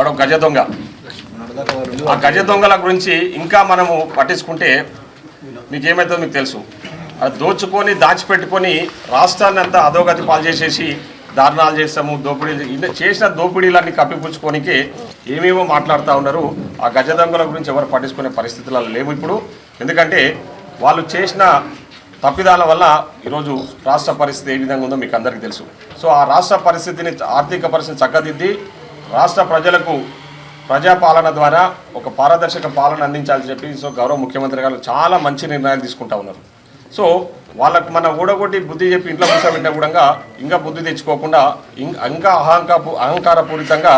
వాడు గజ దొంగ. ఆ గజ దొంగల గురించి ఇంకా మనము పట్టించుకుంటే మీకేమవుతుందో మీకు తెలుసు. అది దోచుకొని దాచిపెట్టుకొని రాష్ట్రాన్ని అంతా అధోగతి పాలు చేసేసి దారుణాలు చేస్తాము దోపిడీలు చేసిన దోపిడీలన్నీ కప్పిపుచ్చుకోనికి ఏమేమో మాట్లాడుతూ ఉన్నారు. ఆ గజ దొంగల గురించి ఎవరు పట్టించుకునే పరిస్థితులలో లేవు ఇప్పుడు. ఎందుకంటే వాళ్ళు చేసిన తప్పిదాల వల్ల ఈరోజు రాష్ట్ర పరిస్థితి ఏ విధంగా ఉందో మీకు అందరికీ తెలుసు. సో ఆ రాష్ట్ర పరిస్థితిని ఆర్థిక పరిస్థితిని చక్కదిద్ది రాష్ట్ర ప్రజలకు ప్రజాపాలన ద్వారా ఒక పారదర్శక పాలన అందించాలని చెప్పి సో గౌరవ ముఖ్యమంత్రి గారు చాలా మంచి నిర్ణయాలు తీసుకుంటా ఉన్నారు. సో వాళ్ళకు మన ఊడగొట్టి బుద్ధి చెప్పి ఇంట్లో కూర్చోబెట్టిన కూడా ఇంకా బుద్ధి తెచ్చుకోకుండా ఇంకా అహంకా అహంకారపూరితంగా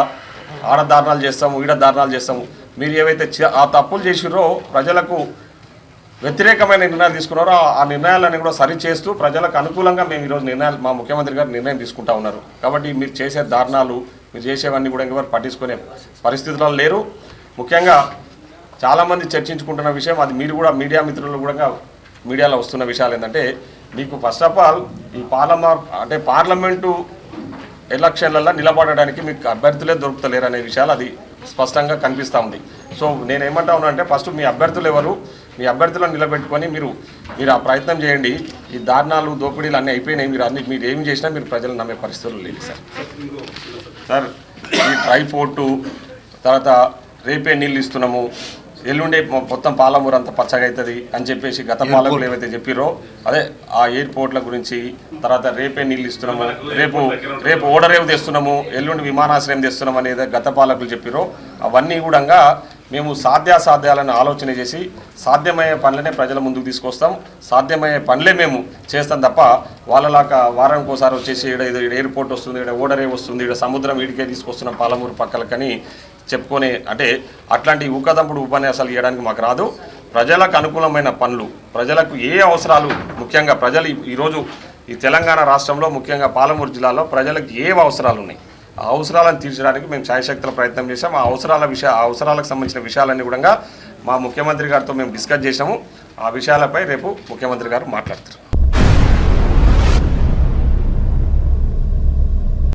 ఆడ దారుణాలు చేస్తాము ఈడ దారుణాలు చేస్తాము. మీరు ఏవైతే ఆ తప్పులు చేసిరో ప్రజలకు వ్యతిరేకమైన నిర్ణయాలు తీసుకున్నారో ఆ- నిర్ణయాలన్నీ నిర్ణయాలను కూడా సరిచేస్తూ ప్రజలకు అనుకూలంగా మేము ఈరోజు నిర్ణయాలు మా ముఖ్యమంత్రి గారు నిర్ణయం తీసుకుంటా ఉన్నారు. కాబట్టి మీరు చేసే దారుణాలు మీరు చేసేవన్నీ కూడా ఎవరు పట్టించుకునే పరిస్థితుల్లో లేరు. ముఖ్యంగా చాలామంది చర్చించుకుంటున్న విషయం అది మీరు కూడా మీడియా మిత్రులు కూడా మీడియాలో వస్తున్న విషయాలు ఏంటంటే మీకు ఫస్ట్ ఆఫ్ ఆల్ ఈ పార్లమా అంటే పార్లమెంటు ఎలక్షన్లలో నిలబడడానికి మీకు అభ్యర్థులే దొరుకుతలేరు అనే విషయాలు అది స్పష్టంగా కనిపిస్తూ ఉంది. సో నేను ఏమంటా ఉన్నా అంటే ఫస్ట్ మీ అభ్యర్థులు ఎవరు? మీ అభ్యర్థులను నిలబెట్టుకొని మీరు మీరు ఆ ప్రయత్నం చేయండి. ఈ దారుణాలు దోపిడీలు అన్నీ అయిపోయినాయి. మీరు అన్ని మీరు ఏం చేసినా మీరు ప్రజలు నమ్మే పరిస్థితులు లేదు సార్. సార్ ఈ డ్రై పోర్టు తర్వాత రేపే నీళ్ళు ఇస్తున్నాము. ఎల్లుండే మొత్తం పాలమూరు అంతా పచ్చగా అవుతుంది అని చెప్పేసి గత పాలకులు ఏవైతే చెప్పిరో అదే ఆ ఎయిర్పోర్ట్ల గురించి తర్వాత రేపే నీళ్ళు ఇస్తున్నాము. రేపు రేపు ఓడరేవు తెస్తున్నాము. ఎల్లుండి విమానాశ్రయం తెస్తున్నాము అనేది గత పాలకులు చెప్పిరో అవన్నీ కూడా మేము సాధ్యాసాధ్యాలను ఆలోచన చేసి సాధ్యమయ్యే పనులనే ప్రజల ముందుకు తీసుకొస్తాం. సాధ్యమయ్యే పనులే మేము చేస్తాం తప్ప వాళ్ళలాగా వారానికి ఒకసారి వచ్చేసి ఇక్కడ ఎయిర్పోర్ట్ వస్తుంది ఇక్కడ ఓడరే వస్తుంది ఇక్కడ సముద్రం ఇడికే తీసుకొస్తున్నాం పాలమూరు పక్కలకని చెప్పుకొని అంటే అట్లాంటి ఊకదంపుడు ఉపన్యాసాలు ఇవ్వడానికి మాకు రాదు. ప్రజలకు అనుకూలమైన పనులు ప్రజలకు ఏ అవసరాలు ముఖ్యంగా ప్రజలు ఈరోజు ఈ తెలంగాణ రాష్ట్రంలో ముఖ్యంగా పాలమూరు జిల్లాలో ప్రజలకు ఏ అవసరాలు ఉన్నాయి? అవసరాలను తీర్చడానికి మేము శాయశక్తుల ప్రయత్నం చేశాం. ఆ అవసరాల విషయ అవసరాలకు సంబంధించిన విషయాలన్నీ కూడా మా ముఖ్యమంత్రి గారితో మేము డిస్కస్ చేశాము. ఆ విషయాలపై రేపు ముఖ్యమంత్రి గారు మాట్లాడతారు.